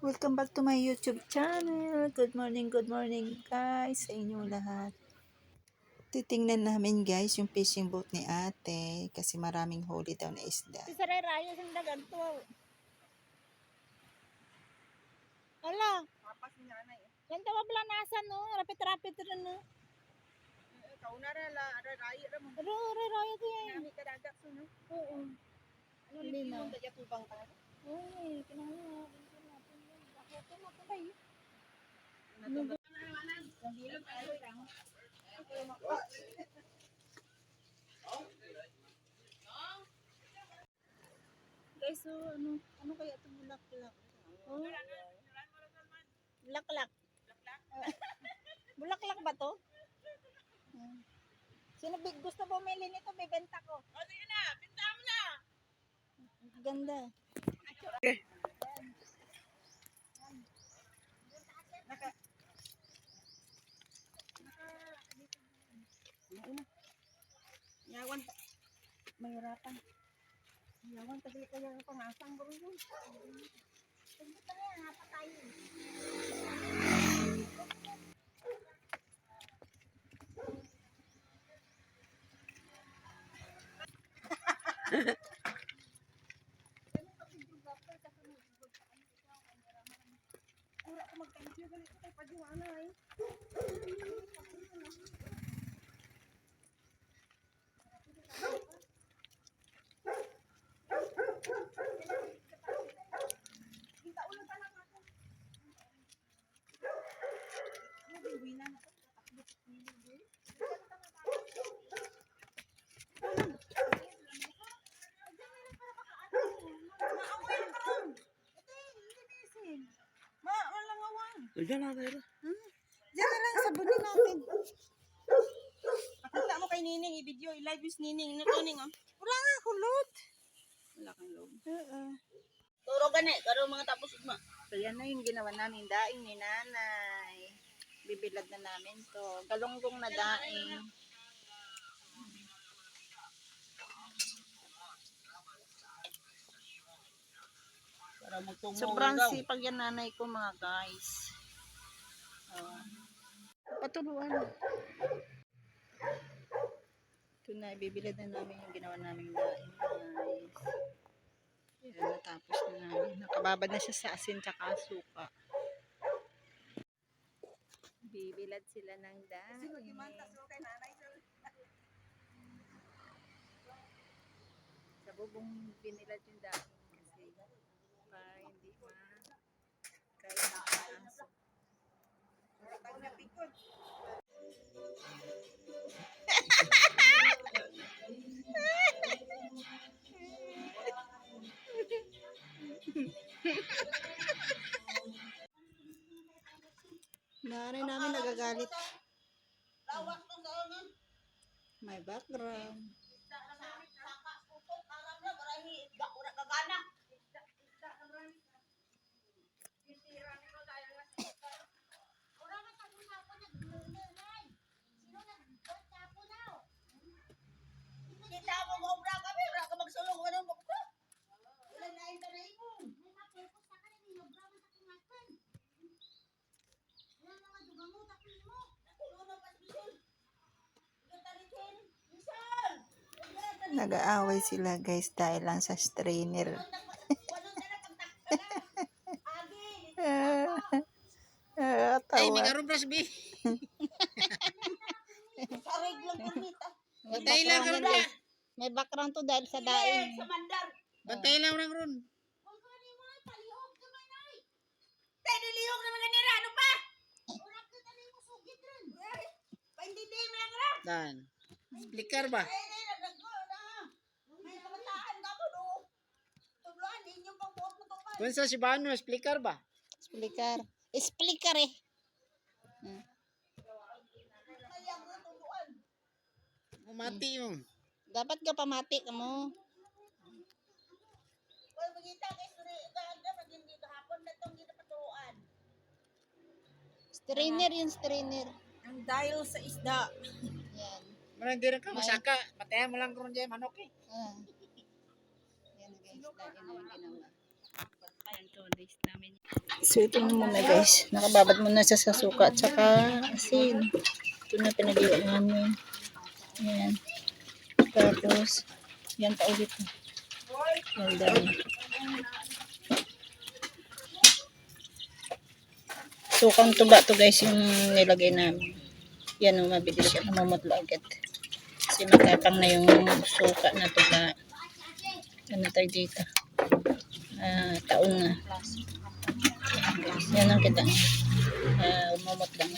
Welcome back to my YouTube channel. Good morning, good morning guys sa inyong lahat. Titingnan namin guys yung fishing boat ni ate kasi maraming huli daw na isda. Si Saray Rayos ang dagan to. Ala. Papas ni nanay. Yan tawa pala nasa no. Rapit-rapit rin no. Kau na rin la, ada raya rin mo. Pero Saray Rayos to yan. Nami ka so no. Oo. Ano ni na. mo dadya tubang ka. Uy, kinahanglan. Guys, so ano, ano kaya ito bulaklak? Oh. Bulaklak. Bulaklak ba to? Hmm. Sino big gusto bumili nito, bibenta ko. O sige na, pinta mo na. Ganda. Yawan. Mahirapan. Yawan tabi kaya ang pangasang bro yun. Ura ko magka-video ganito kay Pajuana eh. Kita ulo pa lang ako. Ano ba yung winan? Takbo sa piling eh. Maaaway na karon. Ito, hindi bisin. Ma, walang awan. Diyan na tayo. Diyan na lang, sabunin natin. Pakita mo kay Nining, i-video, i-live yung Nining. Ano Nining, oh? Wala nga, kulot. Wala kang loob. Oo. Turo gani, karo mga tapos ugma. So yan na yung ginawa namin daing ni nanay. Bibilad na namin to. Galunggong na daing. Sobrang sipag yan nanay ko mga guys. Patuluan. Ito na, ibibilad na namin yung ginawa namin daing guys. Yan, natapos na namin. Nakababad na siya sa asin tsaka suka. Bibilad sila ng daing. Sa bubong binilad yung daing kasi para hindi ma kaya ng aso. Pikod. Nanay namin nagagalit. Sa ano? May background. Saka putok alam na barahi isda ura kagana. Kita mo mo obra kami, ora ka magsulong ano mo ko. Wala na ito na imo. Nag-aaway sila guys dahil lang sa strainer. Ay, may karoon pras bi. Sarig lang kumita. Bantay lang karoon ba? May background to dahil sa daing. Bantay lang orang ron. Pwede lihok naman ganira, ano pa? Eh, Paintindihin mo lang ra. Dan. Speaker ba? Eh, eh, nagdago na. May kabataan ka mo, no? Tubloan, inyong pang buot mo to pa. Kung sa si Bano, speaker ba? Explicar. Explicar eh. Tubloan. Umati mo. Dapat ka pamati ka mo. Kung magita kay Suri, ganda, pag hindi kahapon na itong ginapaturuan. Strainer yun, strainer. Ang dial sa isda. Yan. Marang di rin ka masaka. Patayan mo lang ron dyan, manok eh. Ah. Yan guys, lagi na yung ginawa. Ayun to. days namin. Ito na muna guys. Nakababad muna siya sa suka at saka asin. Ito na pinag-iwa namin. Ayan. Tapos, yan pa ulit. Well done. Sukang tuba to guys yung nilagay namin. Yan o, mabilis siya namumutla agad. Kasi matapang na yung suka na tuba. Ano tayo dito? Ah, taon na. Yan ang kita. Ah, umamot lang.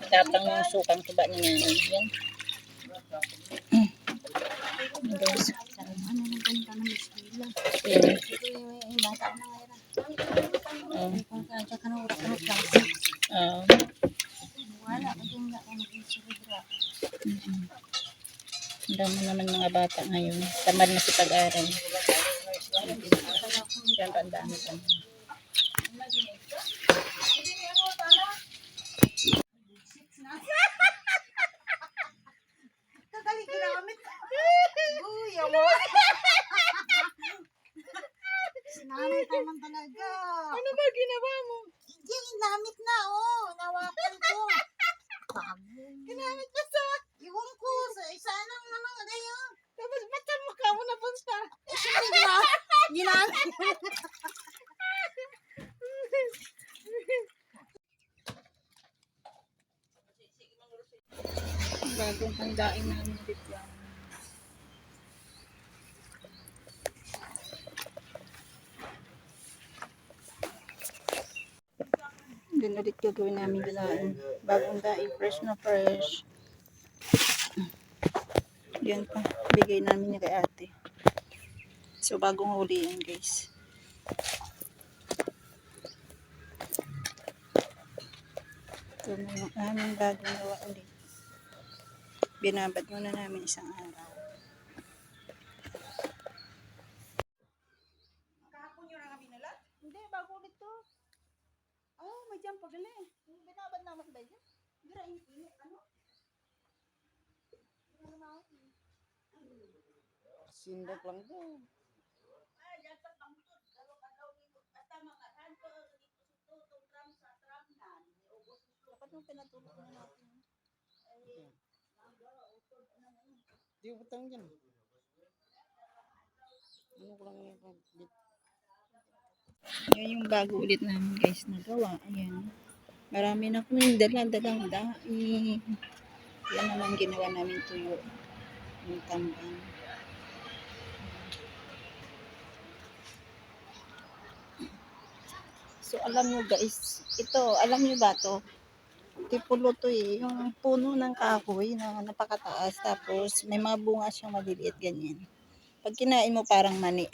Matapang yung sukang tuba niya. Yan. Ano guys? Ano ng. Yan. Ah, klase. ah. Wala ka din na ano yung sobra. Mm-mm. Ang dami naman mga bata ngayon. Tamad na si pag-aral. Yan, ang dami pa. Kagaling ginamit. Uy, mo. Sinanay ka man talaga. Ano ba ginawa mo? Hindi, ginamit na, oh. Nawakan ko. Bago. Ginamit pa sa... Iwan ko. Sa isa lang naman. Ano yun? Tapos ba't ka mukha mo na punta? Ginamit. Bagong handain namin dito. Doon ulit gagawin namin ginain. Bagong daing, fresh na fresh. Yan pa. Bigay namin niya kay ate. So, bagong huli yan, guys. Ito na yung aming bagong gawa ulit. Binabad muna namin isang araw. Kahapon yun ang binala? Hindi, bago ulit to. Oh, may jump pa gali. Binabad na mas dahil. Gira, ini, ano? Sindok lang to. Ay, yan sa pangtod. Dalo ka daw nito. Basta mga santo, dito sa to, tram sa tram na. Dapat yung pinatulog na natin. Di utang dyan. Ano ko lang yung pag- Yan yung bago ulit namin guys nagawa. Ayan. Marami na kami dala-dalang daing. Yan naman ginawa namin tuyo. Yung tambang. So alam nyo guys, ito, alam nyo ba to? Tipulo to eh, yung puno ng kahoy na napakataas tapos may mga bunga siyang maliliit ganyan. Pag kinain mo parang mani.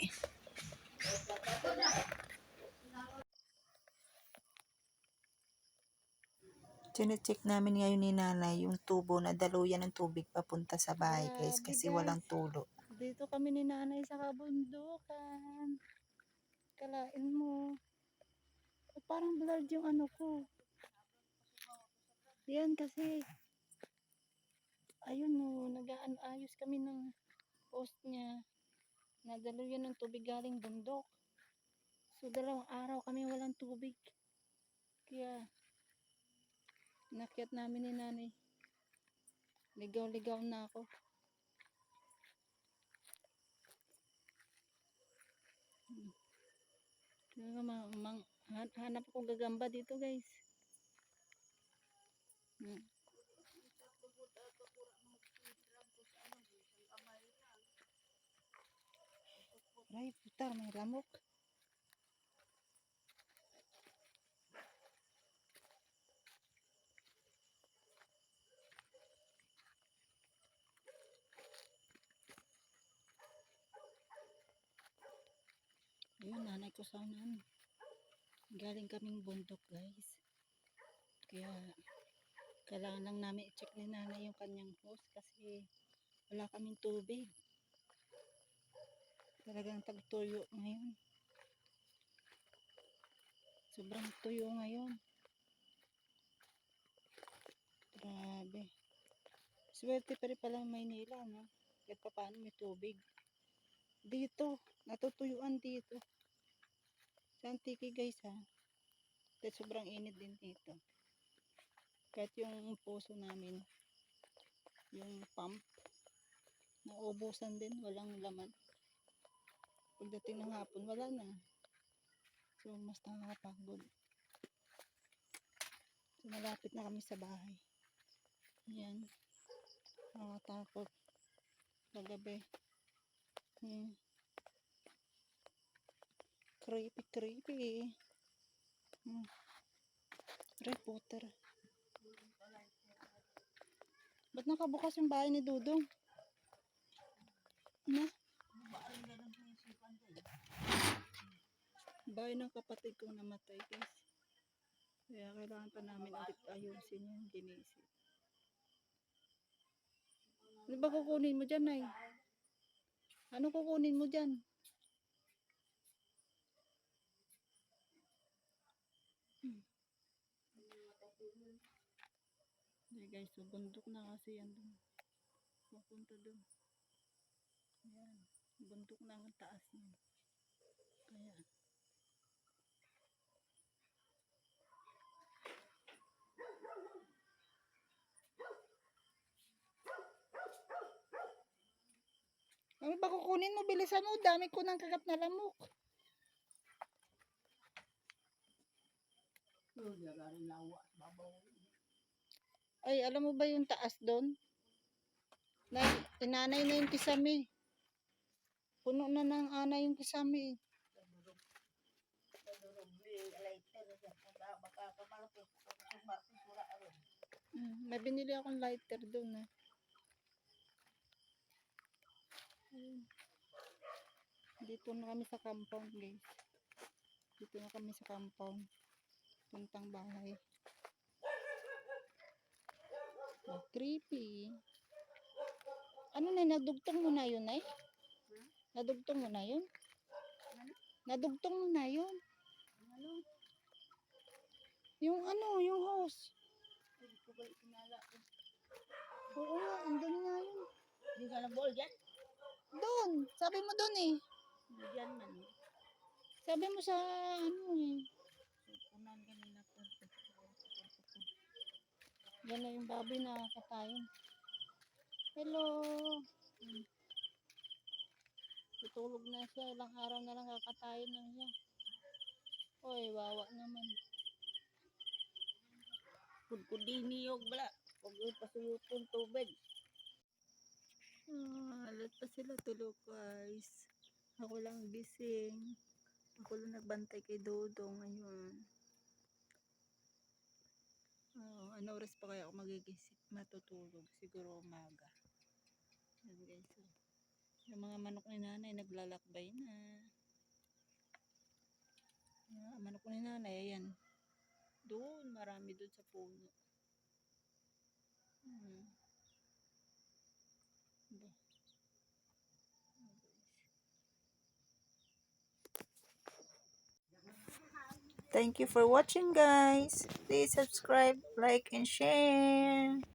Chinecheck namin ngayon ni nanay yung tubo na daluyan ng tubig papunta sa bahay guys kasi walang tulo. Dito kami ni nanay sa kabundukan. Kalain mo. Parang blurred yung ano ko. Yan kasi. Ayun no, nag-aayos kami ng post niya. Nadalo yan ng tubig galing bundok. So dalawang araw kami walang tubig. Kaya nakyat namin ni nanay. Ligaw-ligaw na ako. Ma- mang- han- hanap ko gagamba dito guys. Hmm. Ay, puta, may lamok. Ayun, nanay ko sa unan. Galing kaming bundok, guys. Kaya, kailangan lang namin i-check ni nanay yung kanyang hose kasi wala kaming tubig. Talagang tagtuyo ngayon. Sobrang tuyo ngayon. Grabe. Swerte pa rin pala Maynila, no? Kahit pa paano may tubig. Dito, natutuyuan dito. Sa Antique guys ha. Dahil sobrang init din dito. Kahit yung puso namin, yung pump, naubusan din, walang laman. Pagdating ng hapon, wala na. So, mas nakakapagod. So, malapit na kami sa bahay. Yan. Nakakatakot. Kagabi. Hmm. Creepy, creepy. Hmm. Reporter. Ba't nakabukas yung bahay ni Dudong? Na? Bahay ng kapatid kong namatay, guys. Kaya kailangan pa namin ulit ayusin yung ginisip. Ano ba kukunin mo dyan, Nay? Ano kukunin mo dyan? Hindi guys, so bundok na kasi yan dun. Pupunta dun. Ayan. Bundok na ang taas niya. Kaya. Ano ba kukunin mo? Bilisan mo. Dami ko ng kagat na lamok. Ay, alam mo ba yung taas doon? Na, inanay na yung kisame. Puno na ng anay yung kisame. eh. Mm, may binili akong lighter doon eh. Dito na kami sa compound guys. Dito na kami sa compound. Puntang bahay. Oh, creepy. Ano na, nadugtong mo na yun ay? Nadugtong mo na yun? Nadugtong mo na yun? Yung ano, yung hose. Oo nga, andun nga yun. Hindi ka na ball dyan? Doon, sabi mo doon eh. Dyan man. Sabi mo sa ano eh. Yan na yung baboy na katayin. Hello. Hmm. Tutulog na siya. Ilang araw na lang kakatayin lang siya. Oy, wawa naman. Kudkudin niyog bala. Huwag yung pasuyupon tubig. Ah, alat pa sila tulog guys. Ako lang gising. Ako lang nagbantay kay Dodong ngayon. Oh, ano oras pa kaya ako magigising, matutulog? Siguro umaga. Yan guys. oh. Yung mga manok ni nanay naglalakbay na. Ah, manok ni nanay, ayan. Doon, marami doon sa puno. Hmm. Thank you for watching guys. Please subscribe, like, and share.